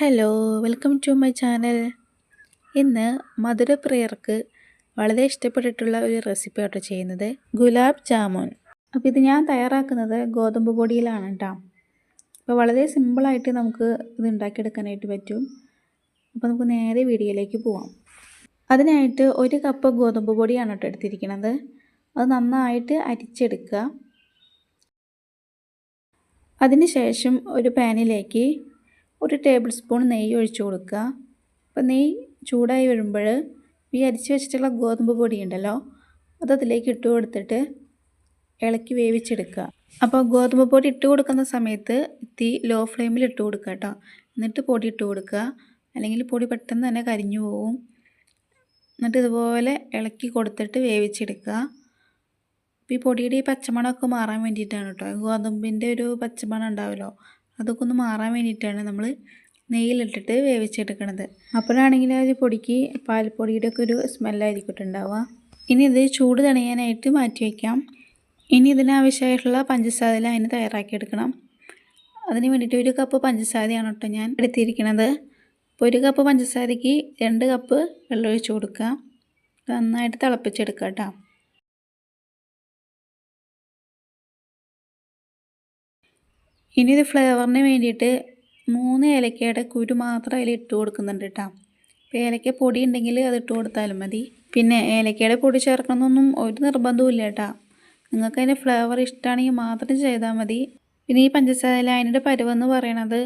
Hello welcome to my channel ഇന്ന് മധുര പ്രിയർക്ക് വളരെ ഇഷ്ടപ്പെട്ടിട്ടുള്ള ഒരു റെസിപ്പി ചെയ്യുന്നത് ഗുലാബ് ജാമുൻ. അപ്പോൾ ഇത് ഞാൻ തയ്യാറാക്കുന്നത് ഗോതമ്പ് പൊടിയിലാണ് കേട്ടോ അപ്പോൾ വളരെ സിമ്പിളായിട്ട് നമുക്ക് ഇത് ഉണ്ടാക്കിയെടുക്കാനായിട്ട് പറ്റും. അപ്പോൾ നമുക്ക് നേരെ വീഡിയോയിലേക്ക് പോവാം. അതിനായിട്ട് ഒരു കപ്പ് ഗോതമ്പ് പൊടിയാണ് കേട്ടോ എടുത്തിരിക്കുന്നത്. അത് നന്നായിട്ട് അരിച്ചെടുക്കുക. അതിന് ശേഷം ഒരു പാനിലേക്ക് ഒരു ടേബിൾ സ്പൂൺ നെയ്യ് ഒഴിച്ചു കൊടുക്കുക. അപ്പോൾ നെയ്യ് ചൂടായി വരുമ്പോൾ ഈ അരിച്ച് വെച്ചിട്ടുള്ള ഗോതമ്പ് പൊടി ഉണ്ടല്ലോ അത് അതിലേക്ക് ഇട്ട് കൊടുത്തിട്ട് ഇളക്കി വേവിച്ചെടുക്കുക. അപ്പോൾ ഗോതമ്പ് പൊടി ഇട്ട് കൊടുക്കുന്ന സമയത്ത് തീ ലോ ഫ്ലെയിമിൽ ഇട്ട് കൊടുക്കുക കേട്ടോ. എന്നിട്ട് പൊടി ഇട്ട് കൊടുക്കുക. അല്ലെങ്കിൽ പൊടി പെട്ടെന്ന് തന്നെ കരിഞ്ഞു പോവും. എന്നിട്ട് ഇതുപോലെ ഇളക്കി കൊടുത്തിട്ട് വേവിച്ചെടുക്കുക. അപ്പോൾ ഈ പൊടിയുടെ ഈ പച്ചമണമൊക്കെ മാറാൻ വേണ്ടിയിട്ടാണ് കേട്ടോ. ഗോതമ്പിന്റെ ഒരു പച്ചമണം ഉണ്ടാവുമല്ലോ അതൊക്കെ ഒന്ന് മാറാൻ വേണ്ടിയിട്ടാണ് നമ്മൾ നെയ്യിലിട്ടിട്ട് വേവിച്ചെടുക്കണത്. അപ്പോഴാണെങ്കിൽ അത് പൊടിക്ക് പാൽപ്പൊടിയുടെ ഒക്കെ ഒരു സ്മെല്ലായിരിക്കും ഉണ്ടാവുക ഇനി ഇത് ചൂട് തണിയാനായിട്ട് മാറ്റി വയ്ക്കാം. ഇനി ഇതിനാവശ്യമായിട്ടുള്ള പഞ്ചസാര അതിന് തയ്യാറാക്കിയെടുക്കണം. അതിന് വേണ്ടിയിട്ട് ഒരു കപ്പ് പഞ്ചസാരയാണ് കേട്ടോ ഞാൻ എടുത്തിരിക്കുന്നത് അപ്പോൾ ഒരു കപ്പ് പഞ്ചസാരയ്ക്ക് രണ്ട് കപ്പ് വെള്ളം ഒഴിച്ച് കൊടുക്കുക. നന്നായിട്ട് തിളപ്പിച്ചെടുക്കുക കേട്ടോ. ഇനി ഇത് ഫ്ലേവറിന് വേണ്ടിയിട്ട് മൂന്ന് ഏലക്കയുടെ കുരു മാത്രം അതിൽ ഇട്ട് കൊടുക്കുന്നുണ്ട് കേട്ടോ ഇപ്പോൾ ഏലക്ക പൊടി ഉണ്ടെങ്കിൽ അത് ഇട്ട് കൊടുത്താലും മതി. പിന്നെ ഏലക്കയുടെ പൊടി ചേർക്കണമെന്നൊന്നും ഒരു നിർബന്ധവും ഇല്ല കേട്ടോ നിങ്ങൾക്ക് അതിന്റെ ഫ്ലേവർ ഇഷ്ടമാണെങ്കിൽ മാത്രം ചെയ്താൽ മതി. പിന്നെ ഈ പഞ്ചസാര ലൈനിന്റെ പരുവെന്ന് പറയണത്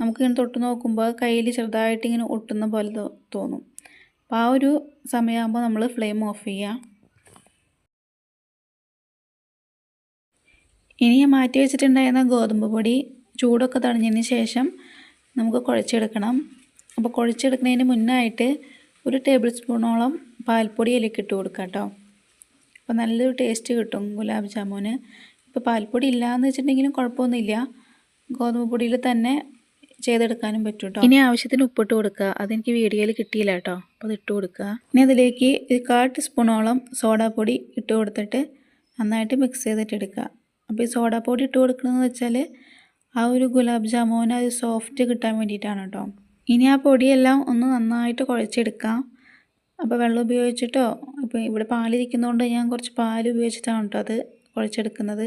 നമുക്കിങ്ങനെ തൊട്ട് നോക്കുമ്പോൾ കയ്യിൽ ചെറുതായിട്ട് ഇങ്ങനെ ഒട്ടുന്ന പോലെ തോന്നും. അപ്പോൾ ആ ഒരു സമയമാകുമ്പോൾ നമ്മൾ ഫ്ലെയിം ഓഫ് ചെയ്യുക. ഇനി മാറ്റി വെച്ചിട്ടുണ്ടായിരുന്ന ഗോതമ്പ് പൊടി ചൂടൊക്കെ തണിഞ്ഞതിന് ശേഷം നമുക്ക് കുഴച്ചെടുക്കണം. അപ്പോൾ കുഴച്ചെടുക്കുന്നതിന് മുന്നായിട്ട് ഒരു ടേബിൾ സ്പൂണോളം പാൽപ്പൊടി അതിലേക്ക് ഇട്ട് കൊടുക്കുക കേട്ടോ. അപ്പോൾ നല്ലൊരു ടേസ്റ്റ് കിട്ടും ഗുലാബ് ജാമുന്. ഇപ്പോൾ പാൽപ്പൊടി ഇല്ലയെന്ന് വെച്ചിട്ടുണ്ടെങ്കിലും കുഴപ്പമൊന്നുമില്ല. ഗോതമ്പ് പൊടിയിൽ തന്നെ ചെയ്തെടുക്കാനും പറ്റും കേട്ടോ. ഇനി ആവശ്യത്തിന് ഉപ്പിട്ട് കൊടുക്കുക. അതെനിക്ക് വീഡിയോയിൽ കിട്ടിയില്ല കേട്ടോ. അപ്പോൾ അത് ഇട്ട് കൊടുക്കുക. ഇനി അതിലേക്ക് കാൽ ടീസ്പൂണോളം സോഡാപ്പൊടി ഇട്ട് കൊടുത്തിട്ട് നന്നായിട്ട് മിക്സ് ചെയ്തിട്ട് എടുക്കുക. അപ്പോൾ ഈ സോഡ പൊടി ഇട്ട് കൊടുക്കണമെന്ന് വെച്ചാൽ ആ ഒരു ഗുലാബ് ജാമുൻ അത് സോഫ്റ്റ് കിട്ടാൻ വേണ്ടിയിട്ടാണ് കേട്ടോ. ഇനി ആ പൊടിയെല്ലാം ഒന്ന് നന്നായിട്ട് കുഴച്ചെടുക്കാം. അപ്പോൾ വെള്ളം ഉപയോഗിച്ചിട്ടോ ഇപ്പോൾ ഇവിടെ പാലിരിക്കുന്നതുകൊണ്ട് ഞാൻ കുറച്ച് പാൽ ഉപയോഗിച്ചിട്ടാണ് കേട്ടോ അത് കുഴച്ചെടുക്കുന്നത്.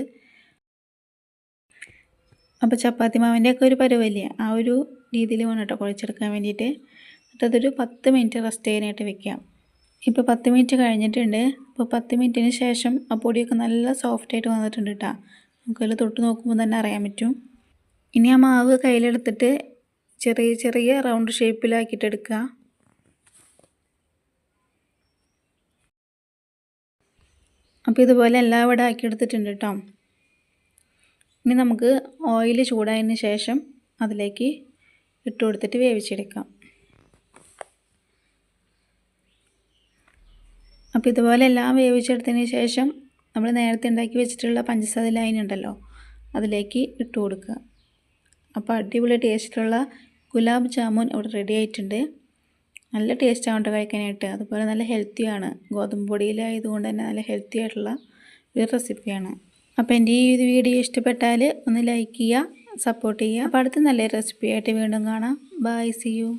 അപ്പോൾ ചപ്പാത്തി മാവിന്റെയൊക്കെ ഒരു പരുവല്ലേ ആ ഒരു രീതിയിൽ വേണം കേട്ടോ കുഴച്ചെടുക്കാൻ വേണ്ടിയിട്ട്. എന്നിട്ടതൊരു പത്ത് മിനിറ്റ് റെസ്റ്റ് ചെയ്യാനായിട്ട് വെക്കാം. ഇപ്പോൾ പത്ത് മിനിറ്റ് കഴിഞ്ഞിട്ടുണ്ട്. ഇപ്പോൾ പത്ത് മിനിറ്റിന് ശേഷം ആ പൊടിയൊക്കെ നല്ല സോഫ്റ്റായിട്ട് വന്നിട്ടുണ്ട് കേട്ടോ നമുക്കതിൽ തൊട്ട് നോക്കുമ്പോൾ തന്നെ അറിയാൻ പറ്റും. ഇനി ആ മാവ് കയ്യിലെടുത്തിട്ട് ചെറിയ ചെറിയ റൗണ്ട് ഷേപ്പിലാക്കിയിട്ട് എടുക്കുക അപ്പോൾ ഇതുപോലെ എല്ലാം ഇവിടെ ആക്കിയെടുത്തിട്ടുണ്ട് കേട്ടോ ഇനി നമുക്ക് ഓയിൽ ചൂടായതിന് ശേഷം അതിലേക്ക് ഇട്ട് കൊടുത്തിട്ട് വേവിച്ചെടുക്കാം. അപ്പോൾ ഇതുപോലെ എല്ലാം വേവിച്ചെടുത്തതിന് ശേഷം നമ്മൾ നേരത്തെ ഉണ്ടാക്കി വെച്ചിട്ടുള്ള പഞ്ചസാര ലൈൻ ഉണ്ടല്ലോ അതിലേക്ക് ഇട്ട് കൊടുക്കുക. അപ്പോൾ അടിപൊളി ടേസ്റ്റിലുള്ള ഗുലാബ് ജാമുൻ ഇവിടെ റെഡി ആയിട്ടുണ്ട്. നല്ല ടേസ്റ്റ് ആവുണ്ട് കഴിക്കാനായിട്ട്. അതുപോലെ നല്ല ഹെൽത്തിയാണ് ഗോതമ്പ് പൊടിയിലായതുകൊണ്ട് തന്നെ നല്ല ഹെൽത്തി ആയിട്ടുള്ള ഒരു റെസിപ്പിയാണ് അപ്പോൾ എന്റെ ഈ ഒരു വീഡിയോ ഇഷ്ടപ്പെട്ടാൽ ഒന്ന് ലൈക്ക് ചെയ്യുക സപ്പോർട്ട് ചെയ്യുക. അപ്പോൾ അടുത്ത നല്ല റെസിപ്പിയായിട്ട് വീണ്ടും കാണാം. By C U